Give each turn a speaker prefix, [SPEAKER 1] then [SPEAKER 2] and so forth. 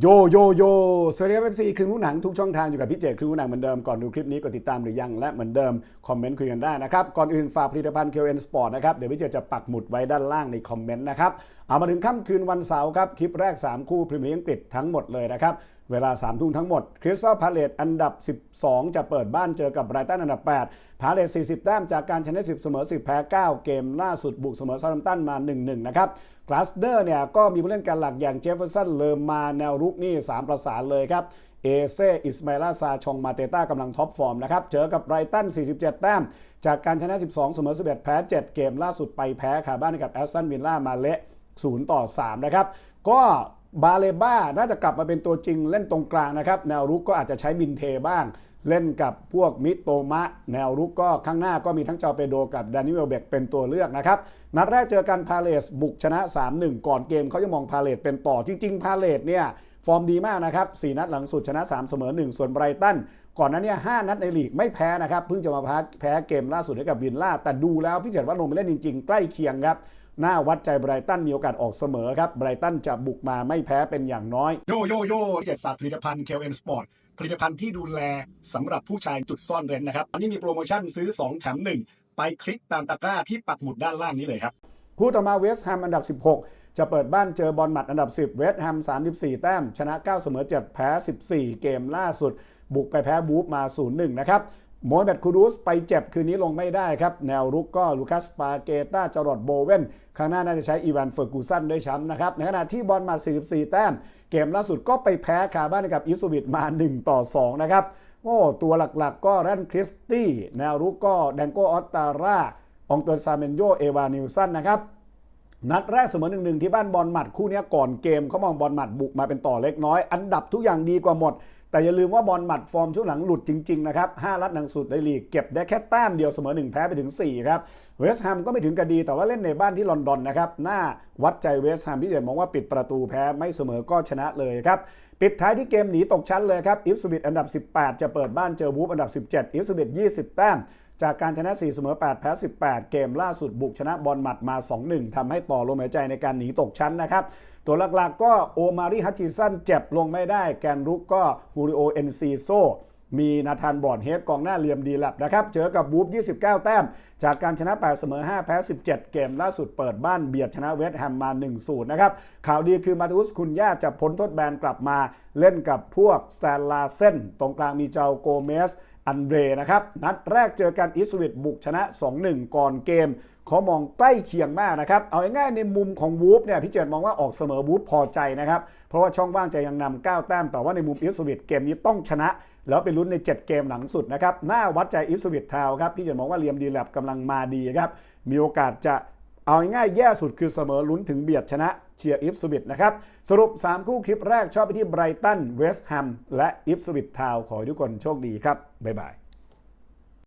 [SPEAKER 1] โยโยโยสวัสดีครับเอฟซีครึ่งรู้หนังทุกช่องทางอยู่กับพี่เจครึ่งรู้หนังเหมือนเดิมก่อนดูคลิปนี้กดติดตามหรือยังและเหมือนเดิม คอมเมนต์คุยกันได้นะครับ ก่อนอื่นฝากผลิตภัณฑ์ KN Sport นะครับ เดี๋ยวพี่เจจะปักหมุดไว้ด้านล่างในคอมเมนต์นะครับ เอามาถึงค่ำคืนวันเสาร์ครับ คลิปแรก 3 คู่พรีเมียร์อังกฤษทั้งหมดเลยนะครับเวลา3ทุ่มทั้งหมดคริสตัลพาเลตอันดับ 12 จะเปิดบ้านเจอกับไบรตันอันดับ 8 พาเลต40 แต้มจากการชนะ 10 เสมอ 10 แพ้ 9 เกมล่าสุดบุกเสมอซาร์ตันมา 1-1 นะครับกลาสเดอร์เนี่ยก็มีผู้เล่นการหลักอย่างเจฟเฟอร์สันเลอมาแนวรุกนี่ 3 ประสานเลยครับเอเซอิสมาลาซาชองมาเตต้ากำลังท็อปฟอร์มนะครับ เจอกับไรตัน 47 แต้ม จากการชนะ 12 เสมอ 11 แพ้ 7 เกมล่าสุดไปแพ้คาบ้านกับแอสตันวิลล่ามาเละ0ต่อ 3 นะครับ ก็ บาเลบ้าน่าจะกลับมาเป็นตัวจริงเล่นตรงกลางนะครับ แนวรุกก็อาจจะใช้มินเทบ้าง เล่นกับพวกมิโตมะ แนวรุกก็ข้างหน้าก็มีทั้งจอเปโดกับดานิเอลเบกเป็นตัวเลือกนะครับ นัดแรกเจอกันพาเลสบุกชนะ 3-1 ก่อนเกมเขาจะมองพาเลสเป็นต่อจริง ๆ พาเลสเนี่ยฟอร์มดีมากนะครับ 4 นัดหลังสุดชนะ 3 เสมอ 1 ส่วนไบรตัน ก่อนนั้นเนี่ย 5 นัดในลีกไม่แพ้นะครับ เพิ่งจะมาแพ้แพ้เกมล่าสุดให้กับวินล่า แต่ดูแล้วพี่เจิดว่าลงไปเล่นจริง ๆ ใกล้เคียงครับ หน้าวัดใจไบรตันมีโอกาสออกเสมอครับไบรตันจะบุกมาไม่แพ้เป็นอย่างน้อย โยโยโย่พี่เจิดฝากผลิตภัณฑ์ KN Sport ผลิตภัณฑ์ที่ดูแลสำหรับผู้ชายจุดซ่อนเร้นนะครับอันนี้มีโปรโมชั่นซื้อ 2 แถม 1 ไปคลิกตามตะกร้าที่ปักหมุดด้านล่างนี้เลยครับคู่ต่อมาเวสต์แฮมอันดับ 16 จะเปิดบ้านเจอบอลหมัดอันดับ 10 เวสต์แฮม 34 แต้ม ชนะ 9 เสมอ 7 แพ้ 14 เกมล่าสุด บุกไปแพ้บูฟมา 0-1 นะครับ โมฮัมเหม็ดคูดูสไปเจ็บคืนนี้ลงไม่ได้ครับ แนวรุกก็ลูคัสปาเกต้าจรดโบเวนข้างหน้าน่าจะใช้อีวานเฟอร์กูสันด้วยช้ำนะครับ ในขณะที่บอลมัด44 แต้ม เกมล่าสุดก็ไปแพ้คาบ้านกับอิสวิตมา 1 ต่อ 2 นะครับโอ้ตัวหลักๆก็แรนคริสตี้ แนวรุกก็แดงโกออตตาร่าองตัวนซาเมนโยเอวานิลสันนะครับนัดแรกเสมอหนึ่งหนึ่งที่บ้านบอลหมัดคู่นี้ก่อนเกมเขามองบอลหมัดบุกมาเป็นต่อเล็กน้อย อันดับทุกอย่างดีกว่าหมด แต่อย่าลืมว่าบอลหมัดฟอร์มช่วงหลังหลุดจริงๆนะครับ5ลัดหนังสุดในลีกเก็บได้แค่แต้มเดียวเสมอ 1 แพ้ไปถึง 4 ครับ เวสต์แฮมก็ไม่ถึงกระดี แต่ว่าเล่นในบ้านที่ลอนดอนนะครับ หน้าวัดใจเวสต์แฮมพี่เดชมองว่าปิดประตูแพ้ไม่เสมอก็ชนะเลยครับ ปิดท้ายที่เกมหนีตกชั้นเลยครับ อิฟสวิตอันดับ 18 จะเปิดบ้านเจอวูฟอันดับ 17 อิฟสวิต20 แต้ม จากการชนะ 4 เสมอ 8 แพ้ 18 เกมล่าสุดบุกชนะบอลหมัดมา 2-1ทำให้ต่อลมหายใจในการหนีตกชั้นนะครับ ตัวหลักๆก็โอมาริฮัตชิสันเจ็บลงไม่ได้ แกนรุกก็ฮูริโอเอ็นซีโซมีนาธานบอดเฮดกองหน้าเหลี่ยมดีแลบนะครับเจอกับบูฟ29 แต้ม จากการชนะ 8 เสมอ 5 แพ้ 17 เกมล่าสุดเปิดบ้านเบียดชนะเวสต์แฮมมา 1-0 นะครับ ข่าวดีคือมาตุสคุณย่าจะพ้นโทษแบนกลับมา เล่นกับพวกสแตนลาเซนตรงกลางมีเจ้าโกเมส อันเดรนะครับ นัดแรกเจอกันอิสวิตบุกชนะ 2-1 ก่อนเกมเขามองใกล้เคียงมากนะครับ เอาง่ายๆในมุมของวูฟเนี่ยพี่เจตมองว่าออกเสมอวูฟพอใจนะครับ เพราะว่าช่องว่างจะยังนำ9แต้ม แต่ว่าในมุมอิสวิตเกมนี้ต้องชนะ แล้วไปลุ้นใน 7 เกมหลังสุดนะครับหน้าวัดใจอิสวิตทาวครับพี่เจตมองว่าเลียมดีแลบกำลังมาดีครับมีโอกาสจะ เอาง่ายๆแย่สุดคือเสมอลุ้นถึงเบียดชนะเชียร์อิฟสวิตนะครับ สรุป 3 คู่คลิปแรกชอบไปที่ไบรตันเวสต์แฮมและอิฟสวิตทาวขอให้ทุกคนโชคดีครับ บ๊ายบาย